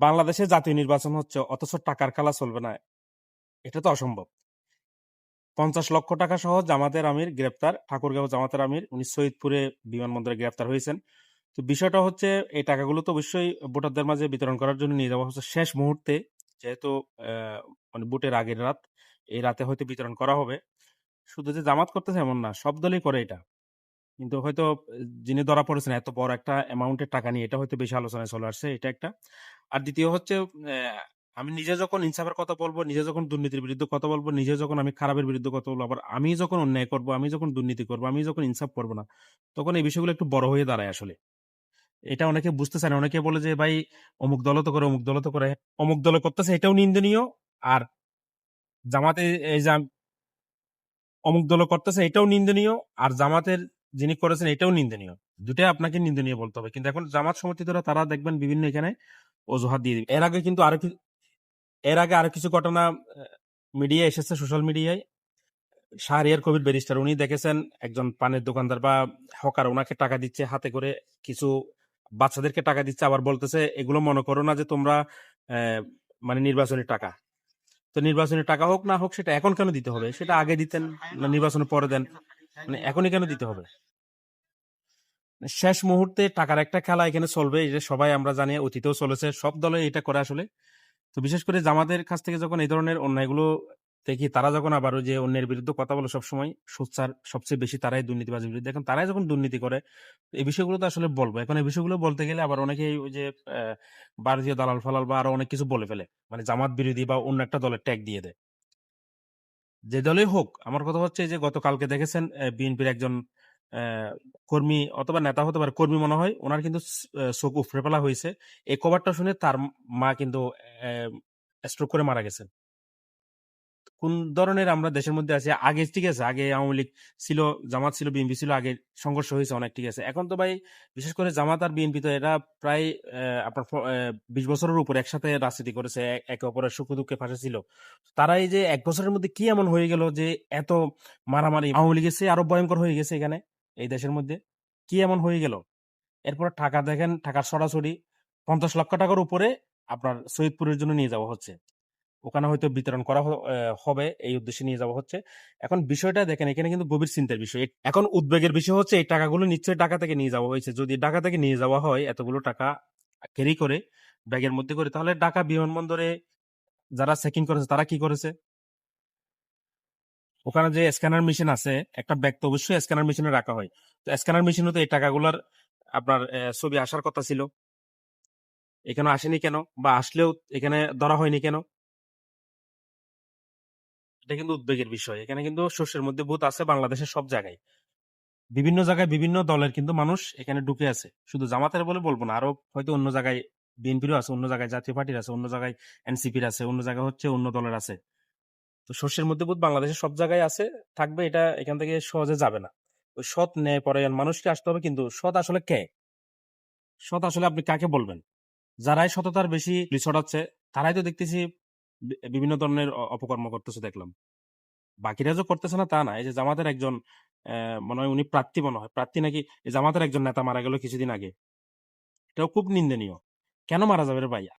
বাংলাদেশে জাতীয় নির্বাচন হচ্ছে, অথচ টাকার খেলা চলবে না। এটা তো অসম্ভব। পঞ্চাশ লক্ষ টাকা সহ জামাতের আমির গ্রেপ্তার, ঠাকুরগাঁও জামাতের আমির, উনি সৈয়দপুরে বিমানবন্দরে গ্রেপ্তার হয়েছেন। তো বিষয়টা হচ্ছে, এই টাকাগুলো তো অবশ্যই ভোটারদের মাঝে বিতরণ করার জন্য নিয়ে যাওয়া হচ্ছে শেষ মুহূর্তে। যেহেতু মানে ভোটের আগের রাত, এই রাতে হয়তো বিতরণ করা হবে। শুধু যে জামাত করতেছে, এমন না, সব দলই করে এটা। কিন্তু হয়তো, যিনি ধরা পড়েছেন, এত বড় একটা অ্যামাউন্টের টাকা নিয়ে, এটা হয়তো বেশি আলোচনায় চলে আসছে, এটা একটা। আর দ্বিতীয় হচ্ছে আমি নিজে যখন ইনসাফের কথা বলব, নিজে যখন দুর্নীতির বিরুদ্ধে কথা বলব, নিজে যখন আমি খারাপের বিরুদ্ধে কথা বলব, আবার আমি যখন অন্যায় করব, আমি যখন দুর্নীতি করব, আমি যখন ইনসাফ করব না, তখন এই বিষয়গুলো একটু বড় হয়ে দাঁড়ায় আসলে। এটা অনেকে বুঝতে চায় না। অনেকে বলে যে, ভাই, অমুক দল তো করে, অমুক দল তো করে। অমুক দলে করতেছে, এটাও নিন্দনীয়। আর জামাতে, এই যে, অমুক দল করতেছে, এটাও নিন্দনীয়। আর জামাতের যিনি করেছেন এটাও নিন্দনীয়। দুটাই আপনাকে নিন্দনীয় বলতে হবে। কিন্তু এখন জামাত সমর্থিতরা তারা দেখবেন বিভিন্ন এখানে অজুহাত দিয়ে দিবে। এর আগে কিন্তু আরও এর আগে আরও কিছু ঘটনা মিডিয়া এসেছে সোশ্যাল মিডিয়ায় শাহরিয়ার কবির ব্যারিস্টার উনি দেখেছেন একজন পানের দোকানদার বা হকার, ওনাকে টাকা দিচ্ছে, হাতে করে কিছু বাচ্চাদেরকে টাকা দিচ্ছে, আবার বলতেছে, এগুলো মনে করো না যে তোমরা মানে নির্বাচনী টাকা। তো নির্বাচনী টাকা হোক না হোক, সেটা এখন কেন দিতে হবে? সেটা আগে দিতেন না নির্বাচনের পরে দেন। মানে এখনই কেন দিতে হবে? শেষ মুহূর্তে টাকার একটা খেলা এখানে চলবে এটা সবাই আমরা জানি অতীতেও চলেছে সব দলে এটা করে আসলে। তো বিশেষ করে জামাতের কাছ থেকে যখন এই ধরনের অন্যায়গুলো দেখি তারা যখন আবার যে অন্যের বিরুদ্ধে কথা বলে সবসময় সোচ্চার সবচেয়ে বেশি তারাই দুর্নীতিবাজের বিরুদ্ধে। এখন তারাই যখন দুর্নীতি করে এই বিষয়গুলো তো আসলে বলব। এখন এই বিষয়গুলো বলতে গেলে আবার অনেকেই ওই যে ভারতীয় দালাল ফালাল বা আরও অনেক কিছু বলে ফেলে। মানে জামাত বিরোধী বা অন্য একটা দলের ট্যাগ দিয়ে দেয়। যে দলেই হোক আমার কথা হচ্ছে যে গতকালকে দেখেছেন বিএনপির একজন আহ, কর্মী অথবা নেতা হতে পারে, কর্মী মনে হয়, ওনার কিন্তু চোখ উফরে ফেলা হয়েছে। এই খবরটা শুনে তার মা কিন্তু স্ট্রোক করে মারা গেছেন। কোন ধরনের আমরা দেশের মধ্যে আছি? আগে ঠিক আছে, আগে আওয়ামী লীগ ছিল, জামাত ছিল, বিএনপি ছিল, আগে সংঘর্ষ হয়েছে, অনেক ঠিক আছে। এখন তো ভাই, বিশেষ করে জামাত আর বিএনপি তো এরা প্রায় আপনার বিশ বছরের উপর একসাথে রাজনীতি করেছে একে অপরের সুখ দুঃখে পাশে ছিল। তারা এই যে এক বছরের মধ্যে কি এমন হয়ে গেল যে এত মারামারি, আওয়ামী লীগের চেয়ে আরও ভয়ঙ্কর হয়ে গেছে এখানে? এই দেশের মধ্যে? কি এমন হয়ে গেল? এরপর টাকা দেখেন, টাকার সরাসরি পঞ্চাশ লক্ষ টাকার উপরে আপনার সৈয়দপুরের জন্য নিয়ে যাওয়া হচ্ছে। ওখানে হয়তো বিতরণ করা হবে, এই উদ্দেশ্যে নিয়ে যাওয়া হচ্ছে। এখন বিষয়টা দেখেন, এখানে কিন্তু গভীর চিন্তার বিষয়। এখন উদ্বেগের বিষয় হচ্ছে, এই টাকাগুলো নিশ্চয়ই টাকা থেকে নিয়ে যাওয়া হয়েছে। যদি ঢাকা থেকে নিয়ে যাওয়া হয়, এতগুলো টাকা ক্যারি করে, ব্যাগের মধ্যে করে, তাহলে ঢাকা বিমানবন্দরে যারা চেকিং করেছে, তারা কি করেছে? ওখানে যে স্ক্যানার মেশিন আছে, একটা ব্যাগ তো অবশ্যই স্ক্যানার মেশিনে রাখা হয়। তো স্ক্যানার মেশিনে তো এই টাকাগুলোর আপনার ছবি আসার কথা ছিল। এখানে আসেনি কেন? বা আসলেও এখানে ধরা হয়নি কেন? এটা কিন্তু উদ্বেগের বিষয়। এখানে কিন্তু শস্যের মধ্যে ভূত আছে বাংলাদেশের সব জায়গায়। বিভিন্ন জায়গায় বিভিন্ন দলের কিন্তু মানুষ এখানে ঢুকে আছে। শুধু জামাতের বলে বলব না আরও হয়তো অন্য জায়গায় বিএনপিরও আছে, অন্য জায়গায় জাতীয় পার্টির আছে, অন্য জায়গায় এনসিপির আছে, অন্য জায়গায় হচ্ছে অন্য দলের আছে। তো সর্ষের মধ্যে ভূত বাংলাদেশের সব জায়গায় আছে, থাকবে এটা এখান থেকে সহজে যাবে না। ওই সৎ ন্যায় পরায়ণ মানুষকে আসতে হবে, কিন্তু সৎ আসলে কে? সৎ আসলে আপনি কাকে বলবেন? যারাই সততার বেশি ছড়াচ্ছে তারাই তো দেখতেছি বিভিন্ন ধরনের অপকর্ম করতেছে দেখলাম। বাকিরা যে করতেছে না তা না, এই যে জামাতের একজন মনে হয় উনি প্রার্থী মনে হয়, প্রার্থী নাকি জামাতের একজন নেতা মারা গেল কিছুদিন আগে। এটাও খুব নিন্দনীয়। কেন মারা যাবে রে ভাই